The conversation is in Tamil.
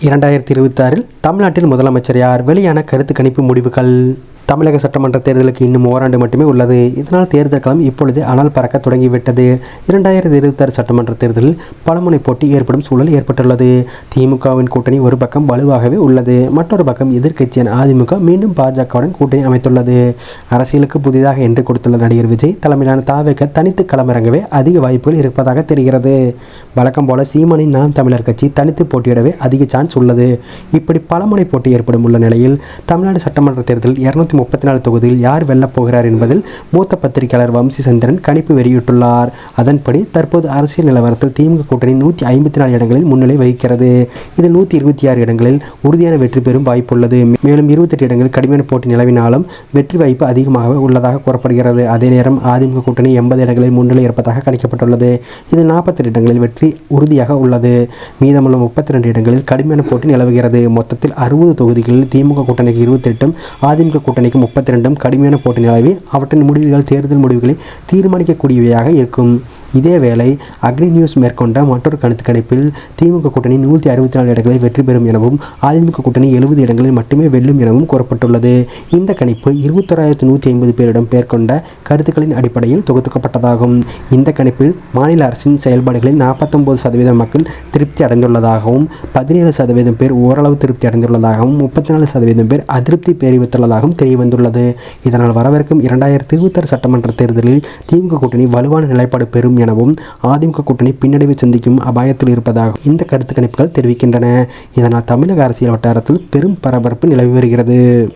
இரண்டாயிரத்தி இருபத்தாறில் தமிழ்நாட்டில் முதலமைச்சர் யார்? வெளியான கருத்து கணிப்பு முடிவுகள். தமிழக சட்டமன்ற தேர்தலுக்கு இன்னும் ஓராண்டு மட்டுமே உள்ளது. இதனால் தேர்தல் களம் இப்பொழுது அனல் பறக்க தொடங்கிவிட்டது. இரண்டாயிரத்தி இருபத்தாறு சட்டமன்ற தேர்தலில் பலமுனை போட்டி ஏற்படும் சூழல் ஏற்பட்டுள்ளது. திமுகவின் கூட்டணி ஒரு பக்கம் வலுவாகவே உள்ளது. மற்றொரு பக்கம் எதிர்க்கட்சியான அதிமுக மீண்டும் பாஜகவுடன் கூட்டணி அமைத்துள்ளது. அரசியலுக்கு புதிதாக என்று கொடுத்துள்ள நடிகர் விஜய் தலைமையிலான தாவேக்க தனித்து களமிறங்கவே அதிக வாய்ப்புகள் இருப்பதாக தெரிகிறது. வழக்கம் போல சீமானின் நாம் தமிழர் கட்சி தனித்து போட்டியிடவே அதிக சான்ஸ் உள்ளது. இப்படி பலமுனை போட்டி ஏற்படும் உள்ள நிலையில் தமிழ்நாடு சட்டமன்ற தேர்தலில் இருநூத்தி முப்பத்தி நாலு தொகுதியில் யார் வெல்லப் போகிறார் என்பதில் மூத்த பத்திரிகையாளர் வம்சி சந்திரன் கணிப்பு வெளியிட்டுள்ளார். அதன்படி தற்போது அரசியல் நிலவரத்தில் திமுக கூட்டணி நூற்றி ஐம்பத்தி நாலு இடங்களில் முன்னிலை வகிக்கிறது. இதில் நூற்றி இருபத்தி ஆறு இடங்களில் உறுதியான வெற்றி பெறும் வாய்ப்புள்ளது. மேலும் இருபத்தெட்டு இடங்களில் கடுமையான போட்டி நிலவினாலும் வெற்றி வாய்ப்பு அதிகமாக உள்ளதாக கூறப்படுகிறது. அதே நேரம் அதிமுக கூட்டணி எண்பது இடங்களில் முன்னிலை இருப்பதாக கணிக்கப்பட்டுள்ளது. இதில் நாற்பத்தெட்டு இடங்களில் வெற்றி உறுதியாக உள்ளது. மீதமுள்ள முப்பத்தி ரெண்டு இடங்களில் கடுமையான போட்டி நிலவுகிறது. மொத்தத்தில் அறுபது தொகுதிகளில் திமுக கூட்டணிக்கு இருபத்தெட்டும் அதிமுக கூட்டணி கூட்டணிக்கு முப்பத்தி ரெண்டும் கடுமையான போட்டி நிலவி அவற்றின் முடிவுகள் தேர்தல் முடிவுகளை தீர்மானிக்கக்கூடியவையாக இருக்கும். இதேவேளை அக்னி நியூஸ் மேற்கொண்ட மற்றொரு கருத்து கணிப்பில் திமுக கூட்டணி நூற்றி அறுபத்தி நாலு இடங்களில் வெற்றி பெறும் எனவும் அதிமுக கூட்டணி எழுபது இடங்களில் மட்டுமே வெல்லும் எனவும் கூறப்பட்டுள்ளது. இந்த கணிப்பு இருபத்தோராயிரத்து நூற்றி ஐம்பது பேரிடம் மேற்கொண்ட கருத்துக்களின் அடிப்படையில் தொகுத்துக்கப்பட்டதாகும் இந்த கணிப்பில் மாநில அரசின் செயல்பாடுகளில் நாற்பத்தொம்பது சதவீதம் மக்கள் திருப்தி அடைந்துள்ளதாகவும் பதினேழு சதவீதம் பேர் ஓரளவு திருப்தி அடைந்துள்ளதாகவும் முப்பத்தி நாலு சதவீதம் பேர் அதிருப்தி தெரிவித்துள்ளதாகவும் தெரியவந்துள்ளது. இதனால் வரவிருக்கும் இரண்டாயிரத்தி இருபத்தாறு சட்டமன்ற தேர்தலில் திமுக கூட்டணி வலுவான நிலைப்பாடு பெறும் எனவும் அதிமுக கூட்டணி பின்னடைவை சந்திக்கும் அபாயத்தில் இருப்பதாக இந்த கருத்து கணிப்புகள் தெரிவிக்கின்றன. இதனால் தமிழக அரசியல் வட்டாரத்தில் பெரும் பரபரப்பு நிலவி வருகிறது.